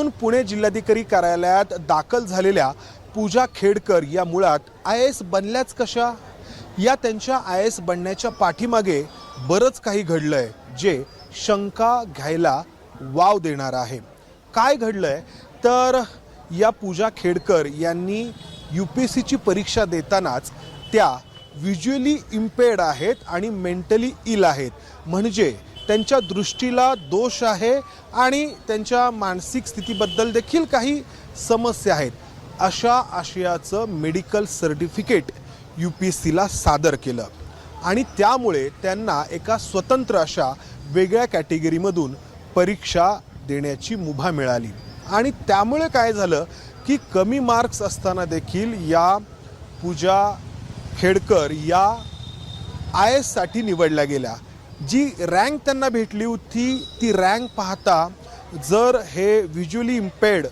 पुणे जिल्हाधिकारी कार्यालयात दाखल झालेल्या पूजा खेडकर या मुळात आय एस बनल्याच कशा? या त्यांच्या आय एस बनण्याच्या पाठीमागे बरंच काही घडलंय जे शंका घ्यायला वाव देणार आहे. काय घडलंय? तर या पूजा खेडकर यांनी यू पी एस सीची परीक्षा देतानाच त्या व्हिज्युअली इम्पेअर्ड आहेत आणि मेंटली इल आहेत. म्हणजे त्यांच्या दृष्टीला दोष आहे आणि त्यांच्या मानसिक स्थितीबद्दल देखील काही समस्या आहेत. अशा आशयाचं medical certificate U P S सीला सादर केलं. आणि त्यामुळे त्यांना एका स्वतंत्र अशा वेगळ्या कॅटेगरीमधून परीक्षा देण्याची मुभा मिळाली. आणि त्यामुळे काय झालं की कमी मार्क्स असताना देखील या पूजा खेडकर या आय एससाठी निवडल्या गेल्या. जी रँक त्यांना भेटली होती ती रँक पाहता जर हे visually impaired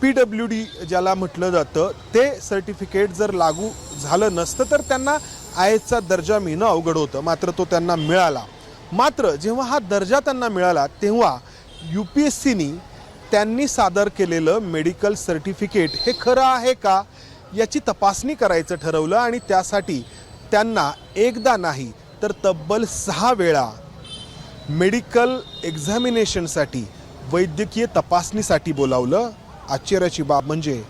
P W D ज्याला म्हटलं जातं ते सर्टिफिकेट जर लागू झालं नसतं तर त्यांना आय एसचा दर्जा मिळणं अवघड होतं. मात्र तो त्यांना मिळाला. मात्र जेव्हा हा दर्जा त्यांना मिळाला तेव्हा यू पी एस सीनी त्यांनी सादर केलेलं मेडिकल सर्टिफिकेट हे खरं आहे का याची तपासणी करायचं ठरवलं आणि त्यासाठी त्यांना एकदा नाही तर तब्बल सहा वेळा मेडिकल एक्झामिनेशनसाठी वैद्यकीय तपासणीसाठी बोलावलं. आश्चर्याची बाब म्हणजे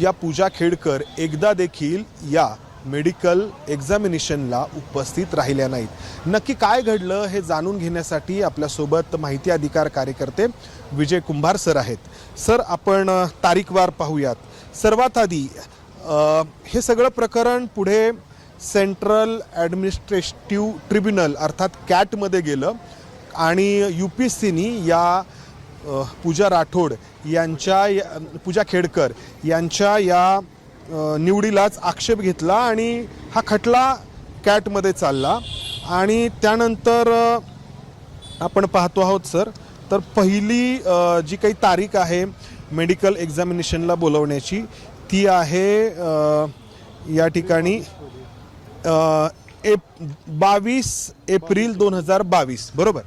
या पूजा खेडकर एकदा देखील या मेडिकल एक्झामिनेशनला उपस्थित राहिल्या नाहीत. नक्की काय घडलं हे जाणून घेण्यासाठी आपल्यासोबत माहिती अधिकार कार्यकर्ते विजय कुंभार सर आहेत. सर आपण तारीखवार पाहूयात. सर्वात आधी हे सगळं प्रकरण पुढे सेंट्रल ॲडमिनिस्ट्रेटिव्ह ट्रिब्युनल अर्थात कॅटमध्ये गेलं आणि यू पी एस सीनी या पूजा राठोड यांच्या या- पूजा खेडकर यांच्या या निवडीलाच आक्षेप घेतला आणि हा खटला कॅटमध्ये चालला. आणि त्यानंतर आपण पाहतो आहोत सर तर पहिली जी काही तारीख आहे मेडिकल एक्झामिनेशनला बोलवण्याची ती आहे या ठिकाणी एप बावीस एप्रिल दोन हजार बावीस बरोबर?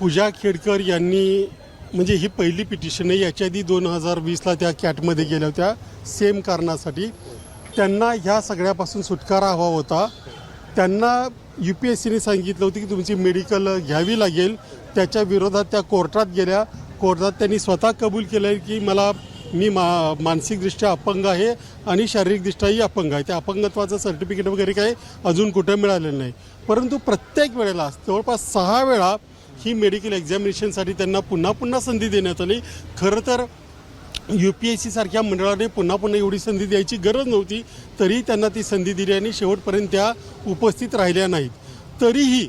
पूजा खेडकर यांनी म्हणजे ही पहिली पिटिशन आहे याच्या आधी दोन हजार वीसला त्या कॅटमध्ये गेल्या होत्या सेम कारणासाठी. त्यांना ह्या सगळ्यापासून सुटकारा हवा होता. त्यांना यू पी एस सीने सांगितलं होतं की तुमची मेडिकल घ्यावी लागेल. त्याच्या विरोधात त्या कोर्टात गेल्या. कोर्टात त्यांनी स्वतः कबूल केलं की मला मी मा मानसिकदृष्ट्या अपंग आहे आणि शारीरिकदृष्ट्याही अपंग आहे. त्या अपंगत्वाचं सर्टिफिकेट वगैरे काही अजून कुठं मिळालेलं नाही. परंतु प्रत्येक वेळेला जवळपास सहा वेळा ही मेडिकल एक्झामिनेशनसाठी त्यांना पुन्हा पुन्हा संधी देण्यात आली. खरं तर यू पी एस सीसारख्या मंडळाने पुन्हा पुन्हा एवढी संधी द्यायची गरज नव्हती तरी त्यांना ती संधी दिली आणि शेवटपर्यंत त्या उपस्थित राहिल्या नाहीत. तरीही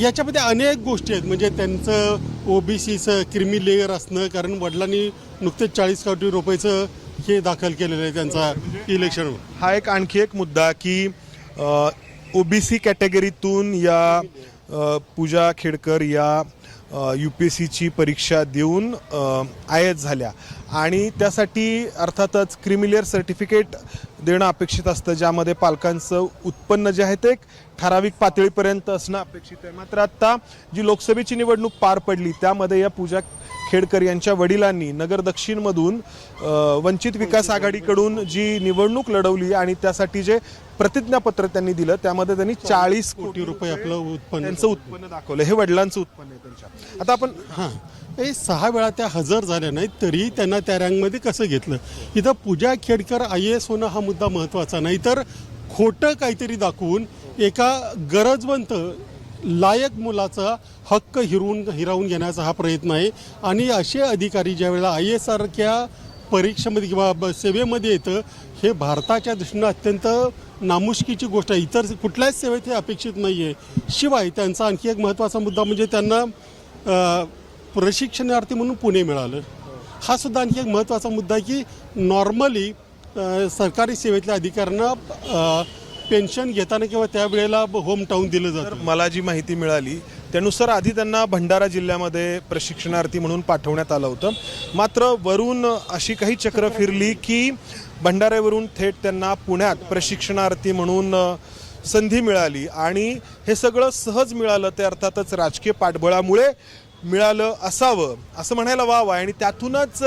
याच्यामध्ये अनेक गोष्टी आहेत. म्हणजे त्यांचं ओ बी सीचं क्रिमी लेअर असणं कारण वडिलांनी नुकतेच चाळीस कोटी रुपयाचं हे दाखल केलेलं आहे त्यांचा इलेक्शन हा एक आणखी एक मुद्दा की ओबीसी कॅटेगरीतून या अ, पूजा खेडकर या यू पी एस सीची परीक्षा देऊन आयत झाल्या. आणि त्यासाठी अर्थातच क्रिमिलियर सर्टिफिकेट देणं अपेक्षित असतं ज्यामध्ये पालकांचं उत्पन्न जे आहे ते एक ठराविक पातळीपर्यंत असणं अपेक्षित आहे. मात्र आत्ता जी लोकसभेची निवडणूक पार पडली त्यामध्ये या पूजा खेडकर यांच्या वडिलांनी नगर दक्षिणमधून वंचित विकास आघाडीकडून जी निवडणूक लढवली आणि त्यासाठी जे प्रतिज्ञापत्र त्यांनी दिलं त्यामध्ये त्यांनी चाळीस कोटी रुपये आपलं उत्पन्न त्यांचं उत्पन्न दाखवलं. हे वडिलांचं उत्पन्न आहे त्यांच्या. आता आपण हां. हे सहा वेळा त्या हजर झाल्या नाहीत तरी त्यांना त्या रँकमध्ये कसं घेतलं? इथं पूजा खेडकर आय एस होणं हा मुद्दा महत्त्वाचा नाही तर खोटं काहीतरी दाखवून एका गरजवंत लायक मुलाचा हक्क हिरवून हिरावून घेण्याचा हा प्रयत्न आहे. आणि असे अधिकारी ज्यावेळेला आय एस सारख्या परीक्षेमध्ये किंवा सेवेमध्ये येतं हे भारताच्या दृष्टीनं अत्यंत नामुष्कीची गोष्ट आहे. इतर कुठल्याच सेवेत हे अपेक्षित नाही आहे शिवाय त्यांचा आणखी एक महत्त्वाचा मुद्दा म्हणजे त्यांना प्रशिक्षणार्थी म्हणून पुणे मिळालं. हा सुद्धा आणखी एक महत्त्वाचा मुद्दा आहे की नॉर्मली सरकारी सेवेतल्या अधिकाऱ्यांना पेन्शन घेताना किंवा त्यावेळेला होम टाऊन दिलं तर जातं मला जी माहिती मिळाली त्यानुसार आधी त्यांना भंडारा जिल्ह्यामध्ये प्रशिक्षणार्थी म्हणून पाठवण्यात आलं होतं. मात्र वरून अशी काही चक्र फिरली की भंडाऱ्यावरून थेट त्यांना पुण्यात प्रशिक्षणार्थी म्हणून संधी मिळाली. आणि हे सगळं सहज मिळालं ते अर्थातच राजकीय पाठबळामुळे मिळालं असावं असं म्हणायला वावं. आहे आणि त्यातूनच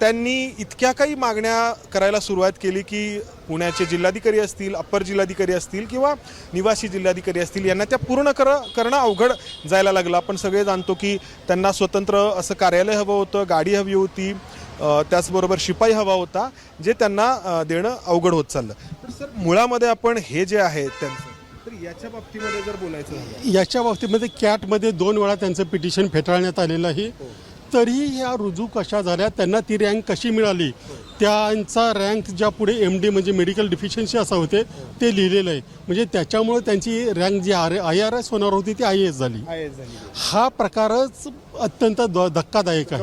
त्यांनी इतक्या काही मागण्या करायला सुरुवात केली की पुण्याचे जिल्हाधिकारी असतील अप्पर जिल्हाधिकारी असतील किंवा निवासी जिल्हाधिकारी असतील यांना त्या पूर्ण कर करणं अवघड जायला लागलं. आपण सगळे जाणतो की त्यांना स्वतंत्र असं कार्यालय हवं होतं गाडी हवी होती त्याचबरोबर शिपाई हवा होता जे त्यांना देणं अवघड होत चाललं. तर सर मुळामध्ये आपण हे जे आहे त्यांचं तर याच्या बाबतीमध्ये जर बोलायचं झालं. याच्या बाबतीमध्ये कॅटमध्ये दोन वेळा त्यांचं पिटिशन फेटाळण्यात आलेलं आहे तरीही ह्या रुजू कशा झाल्या त्यांना ती रँक कशी मिळाली? त्यांचा रँक ज्या पुढे एम डी म्हणजे मेडिकल डिफिशियन्सी असं होते ते लिहिलेलं आहे. म्हणजे त्याच्यामुळे त्यांची रँक जी आर आय आर एस होणार होती ती आय एस झाली. हा प्रकारच अत्यंत द- धक्कादायक आहे.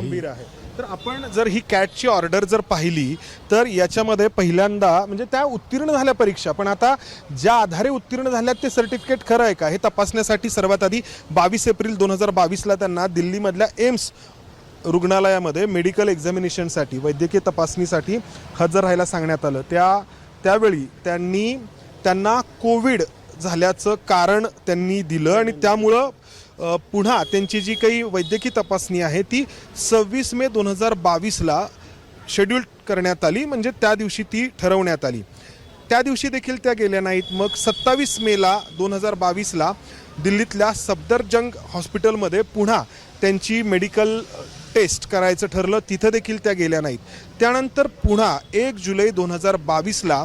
तर आपण जर ही कॅटची ऑर्डर जर पाहिली तर याच्यामध्ये पहिल्यांदा म्हणजे त्या उत्तीर्ण झाल्या परीक्षा पण आता ज्या आधारे उत्तीर्ण झाल्यात ते सर्टिफिकेट खरं आहे का? हे तपासण्यासाठी सर्वात आधी बावीस एप्रिल दोन हजार बावीसला त्यांना दिल्लीमधल्या एम्स रुग्णालयामध्ये मेडिकल एक्झामिनेशनसाठी वैद्यकीय तपासणीसाठी हजर राहायला सांगण्यात आलं. त्या त्यावेळी त्यांनी त्यांना कोविड झाल्याचं कारण त्यांनी दिलं आणि त्यामुळं पुन्हा त्यांची जी काही वैद्यकीय तपासणी आहे ती सव्वीस मे दोन हजार बावीसला शेड्यूल करण्यात आली म्हणजे त्या दिवशी ती ठरवण्यात आली. त्या दिवशी देखील त्या गेल्या नाहीत. मग सत्तावीस मेला दोन हजार बावीसला दिल्लीतल्या सफदरजंग हॉस्पिटलमध्ये पुन्हा त्यांची मेडिकल टेस्ट करायचं ठरलं. तिथं देखील त्या गेल्या नाहीत. त्यानंतर पुन्हा एक जुलै दोन हजार बावीसला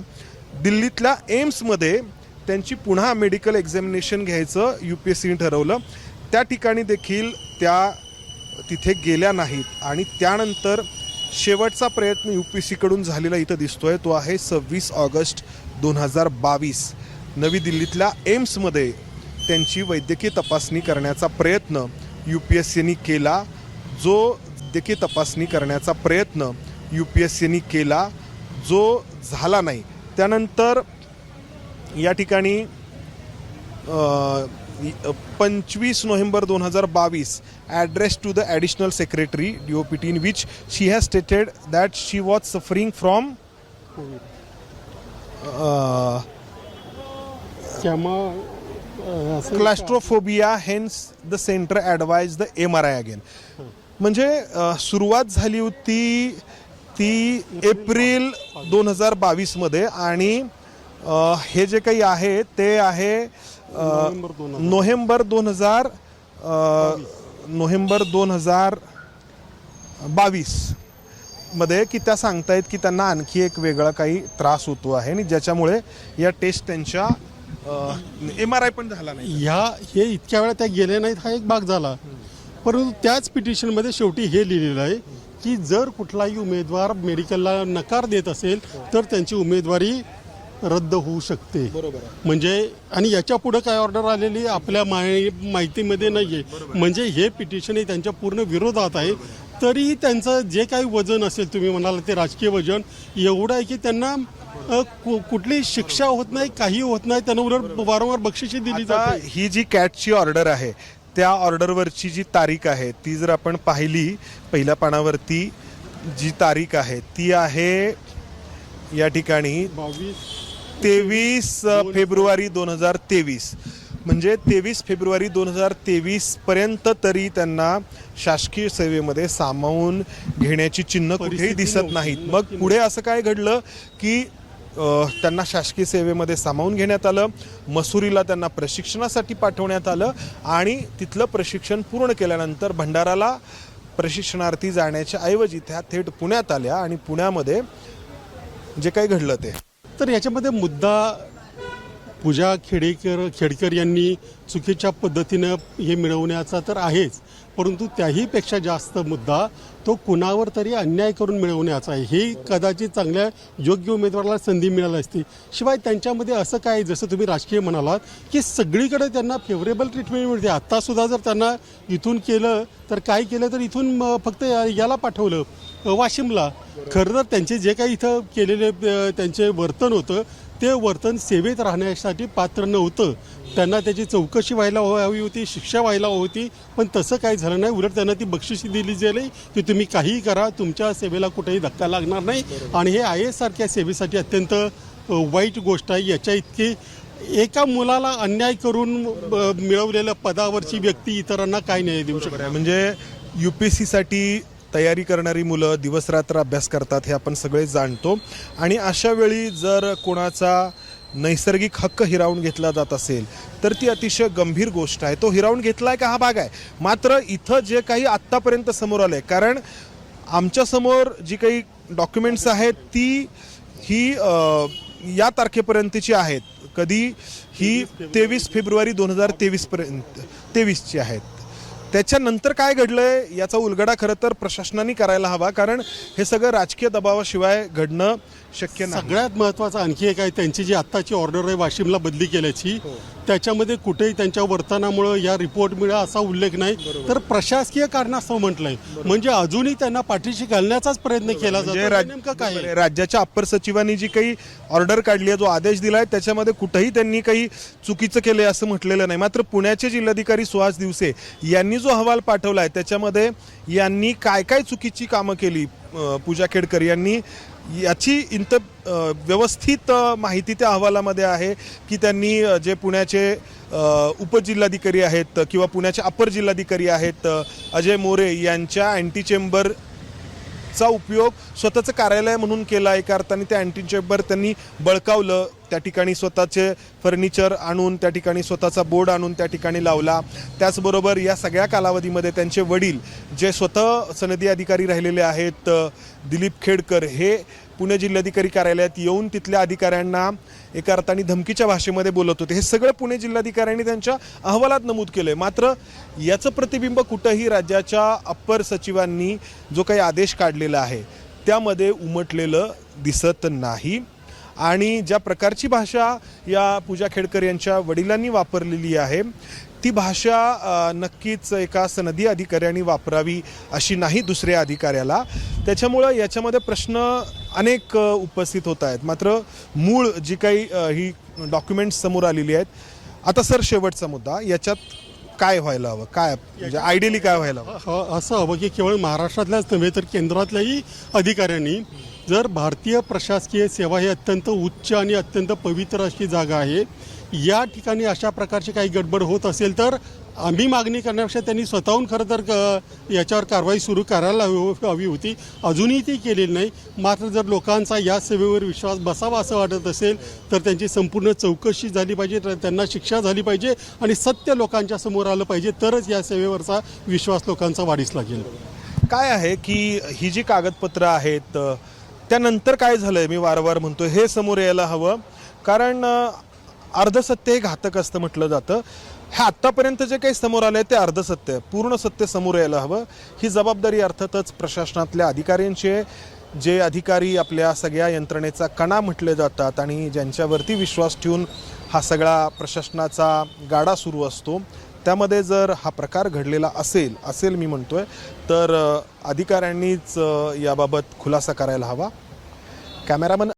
दिल्लीतल्या एम्समध्ये त्यांची पुन्हा मेडिकल एक्झामिनेशन घ्यायचं यू पी एस सीने ठरवलं. त्या ठिकाणी देखील त्या तिथे गेल्या नाहीत. आणि त्यानंतर शेवटचा प्रयत्न यू पी सीकडून झालेला इथं दिसतोय. तो आहे सव्वीस ऑगस्ट दोन हजार बावीस. नवी दिल्लीतल्या एम्समध्ये त्यांची वैद्यकीय तपासणी करण्याचा प्रयत्न यू पी एस सीनी केला. जो वैद्यकीय तपासणी करण्याचा प्रयत्न यू पी एस सीनी केला जो झाला नाही. त्यानंतर या ठिकाणी पंचवीस नोव्हेंबर दोन हजार बावीस address to the additional secretary D O P T in which she has stated that she was suffering from claustrophobia hence the centre advise the M R I again म्हणजे अ, सुरुवात झाली होती ती एप्रिल दोन हजार बावीसमध्ये आणि अ, हे जे काही आहे ते आहे नोव्हेंबर दोन हजार. नोव्हेंबर दोन हजार बावीसमध्ये बावीसमध्ये की त्या सांगतायत की त्यांना आणखी एक वेगळा काही त्रास होतो आहे आणि ज्याच्यामुळे या टेस्ट त्यांच्या एम आर आय पण झाला नाही ह्या हे इतक्या वेळा त्या गेले नाहीत हा एक भाग झाला परंतु त्याच पिटिशनमध्ये शेवटी हे लिहिलेलं आहे की जर कुठलाही उमेदवार मेडिकलला नकार देत असेल तर त्यांची उमेदवारी रद्द होऊ शकते. म्हणजे आणि याच्यापुढे काय ऑर्डर आलेली आपल्या माहि माहितीमध्ये नाही आहे. म्हणजे हे पिटिशन हे त्यांच्या पूर्ण विरोधात आहे. तरीही त्यांचं जे काही वजन असेल तुम्ही म्हणाल ते राजकीय वजन एवढं आहे की त्यांना अ, कु- कुठलीही शिक्षा होत नाही काही होत नाही त्यांना उलट वारंवार बक्षिशी दिली जाते. ही जी कॅटची ऑर्डर आहे त्या ऑर्डरवरची जी तारीख आहे ती जर आपण पाहिली पहिल्या पानावरती जी तारीख आहे ती आहे या ठिकाणी बावीस तेवीस फेब्रुवारी दोन हजार तेवीस. म्हणजे तेवीस फेब्रुवारी दोन हजार तेवीस पर्यंत तरी त्यांना शासकीय सेवेमध्ये सामावून घेण्याची चिन्ह कुठेही दिसत. नाहीत. मग पुढे असं काय घडलं की त्यांना शासकीय सेवेमध्ये सामावून घेण्यात आलं मसुरीला त्यांना प्रशिक्षणासाठी पाठवण्यात आलं आणि तिथलं प्रशिक्षण पूर्ण केल्यानंतर भंडाराला प्रशिक्षणार्थी जाण्याच्या ऐवजी त्या थेट पुण्यात आल्या आणि पुण्यामध्ये जे काही घडलं ते. तर याच्यामध्ये मुद्दा पूजा खेडेकर खेडकर यांनी चुकीच्या पद्धतीनं हे मिळवण्याचा तर आहेच परंतु त्याहीपेक्षा जास्त मुद्दा तो कुणावर तरी अन्याय करून मिळवण्याचा आहे. हे कदाचित चांगल्या योग्य उमेदवाराला संधी मिळाली असती. शिवाय त्यांच्यामध्ये असं काय जसं तुम्ही राजकीय म्हणालात की सगळीकडे त्यांना फेवरेबल ट्रीटमेंट मिळते. आत्तासुद्धा जर त्यांना इथून केलं तर काय केलं तर इथून फक्त या- याला पाठवलं. वाशिमला खरं तर त्यांचे जे काही इथं केलेले त्यांचे वर्तन होतं ते वर्तन सेवेत राहण्यासाठी पात्र नव्हतं. त्यांना त्याची चौकशी व्हायला हवी होती शिक्षा व्हायला हवी होती पण तसं काही झालं नाही. उलट त्यांना ती बक्षिशी दिली गेली की तुम्ही काहीही करा तुमच्या सेवेला कुठेही धक्का लागणार नाही. आणि हे आय एस सारख्या सेवेसाठी अत्यंत वाईट गोष्ट आहे. याच्या इतकी एका मुलाला अन्याय करून मिळवलेल्या पदावरची व्यक्ती इतरांना काय न्याय देऊ शकते? म्हणजे यू पी एस सीसाठी तयारी करणारी मुलं दिवसरात्र अभ्यास करतात हे आपण सगळे जाणतो. आणि अशा वेळी जर कोणाचा नैसर्गिक हक्क हिरावून घेतला जात असेल तर ती अतिशय गंभीर गोष्ट आहे. तो हिरावून घेतला आहे का हा भाग आहे? मात्र इथं जे काही आत्तापर्यंत समोर आलं आहे कारण आमच्यासमोर जी काही डॉक्युमेंट्स आहेत ती ही या तारखेपर्यंतची आहेत. कधी ही तेवीस फेब्रुवारी दोन हजार तेवीसपर्यंत तेवीसची आहेत. त्याच्यानंतर काय घडलंय याचा उलगडा खरं तर प्रशासनाने करायला हवा कारण हे सगळं राजकीय दबावाशिवाय घडणं शक्य नाही. सगळ्यात महत्त्वाचं आणखी एक आहे त्यांची जी आत्ताची ऑर्डर आहे वाशिमला बदली केल्याची त्याच्यामध्ये कुठेही त्यांच्या वर्तनामुळं या रिपोर्टमुळे असा उल्लेख नाही. तर प्रशासकीय कारणास्तव म्हटलंय. म्हणजे अजूनही त्यांना पाठीशी घालण्याचाच प्रयत्न केला म्हणजे जातो. राज- नेमकं काय आहे? राज्याच्या अप्पर सचिवांनी जी काही ऑर्डर काढली आहे जो आदेश दिलाय त्याच्यामध्ये कुठेही त्यांनी काही चुकीचं केलंय असं म्हटलेलं नाही. मात्र पुण्याचे जिल्हाधिकारी सुहास दिवसे यांनी जो अहवाल पाठवलाय त्याच्यामध्ये यांनी काय काय चुकीची कामं केली पूजा खेडकर यांनी? याची इंत व्यवस्थित माहिती त्या अहवालामध्ये आहे की त्यांनी जे पुण्याचे उपजिल्हाधिकारी आहेत किंवा पुण्याचे अपर जिल्हाधिकारी आहेत अजय मोरे यांच्या अँटी चेंबर चा उपयोग स्वतःचं कार्यालय म्हणून केला एका अर्थाने त्या अँटीन चेंबर त्यांनी बळकावलं. त्या ठिकाणी स्वतःचे फर्निचर आणून त्या ठिकाणी स्वतःचा बोर्ड आणून त्या ठिकाणी लावला. त्याचबरोबर या सगळ्या कालावधीमध्ये त्यांचे वडील जे स्वतः सनदी अधिकारी राहिलेले आहेत दिलीप खेडकर हे पुणे जिल्हाधिकारी कार्यालयात येऊन तिथल्या अधिकाऱ्यांना एका अर्थाने धमकीच्या भाषेमध्ये बोलत होते. हे सगळं पुणे जिल्हाधिकाऱ्यांनी त्यांच्या अहवालात नमूद केलं आहे मात्र याचं प्रतिबिंब कुठंही राज्याच्या अप्पर सचिवांनी जो काही आदेश काढलेला आहे त्यामध्ये उमटलेलं दिसत नाही. आणि ज्या प्रकारची भाषा या पूजा खेडकर यांच्या वडिलांनी वापरलेली आहे ती भाषा नक्कीच एका सनदी अधिकाऱ्यांनी वापरावी अशी नाही दुसऱ्या अधिकाऱ्याला. त्याच्यामुळं याच्यामध्ये प्रश्न अनेक उपस्थित होत आहेत. मात्र मूळ जी काही ही डॉक्युमेंट्स समोर आलेली आहेत आता सर शेवटचा मुद्दा याच्यात काय व्हायला हवं? काय म्हणजे आयडियली काय व्हायला हवं? असं हवं की केवळ महाराष्ट्रातल्याच नव्हे तर केंद्रातल्याही अधिकाऱ्यांनी जर भारतीय प्रशासकीय सेवा ही अत्यंत उच्च आणि अत्यंत पवित्र अशी जागा आहे या ठिकाणी अशा प्रकारची काही गडबड होत असेल तर आम्ही मागणी करण्यापेक्षा त्यांनी स्वतःहून खरं तर क- याच्यावर कारवाई सुरू करायला हवी हो, हवी होती. अजूनही ती केलेली नाही. मात्र जर लोकांचा या सेवेवर विश्वास बसावा असं वाटत असेल तर त्यांची संपूर्ण चौकशी झाली पाहिजे तर त्यांना शिक्षा झाली पाहिजे आणि सत्य लोकांच्या समोर आलं पाहिजे तरच या सेवेवरचा विश्वास लोकांचा वाढीस लागेल. काय आहे की ही जी कागदपत्रं आहेत त्यानंतर काय झालंय? मी वारंवार म्हणतो हे समोर यायला हवं. कारण अर्धसत्य हे घातक असतं म्हटलं जातं. हे आत्तापर्यंत जे काही समोर आलं आहे ते अर्धसत्य आहे. पूर्ण सत्य समोर यायला हवं. ही जबाबदारी अर्थातच प्रशासनातल्या अधिकाऱ्यांची आहे. जे अधिकारी आपल्या सगळ्या यंत्रणेचा कणा म्हटले जातात आणि ज्यांच्यावरती विश्वास ठेवून हा सगळा प्रशासनाचा गाडा सुरू असतो त्यामध्ये जर हा प्रकार घडलेला असेल असेल मी म्हणतोय तर अधिकाऱ्यांनीच याबाबत खुलासा करायला हवा. कॅमेरामन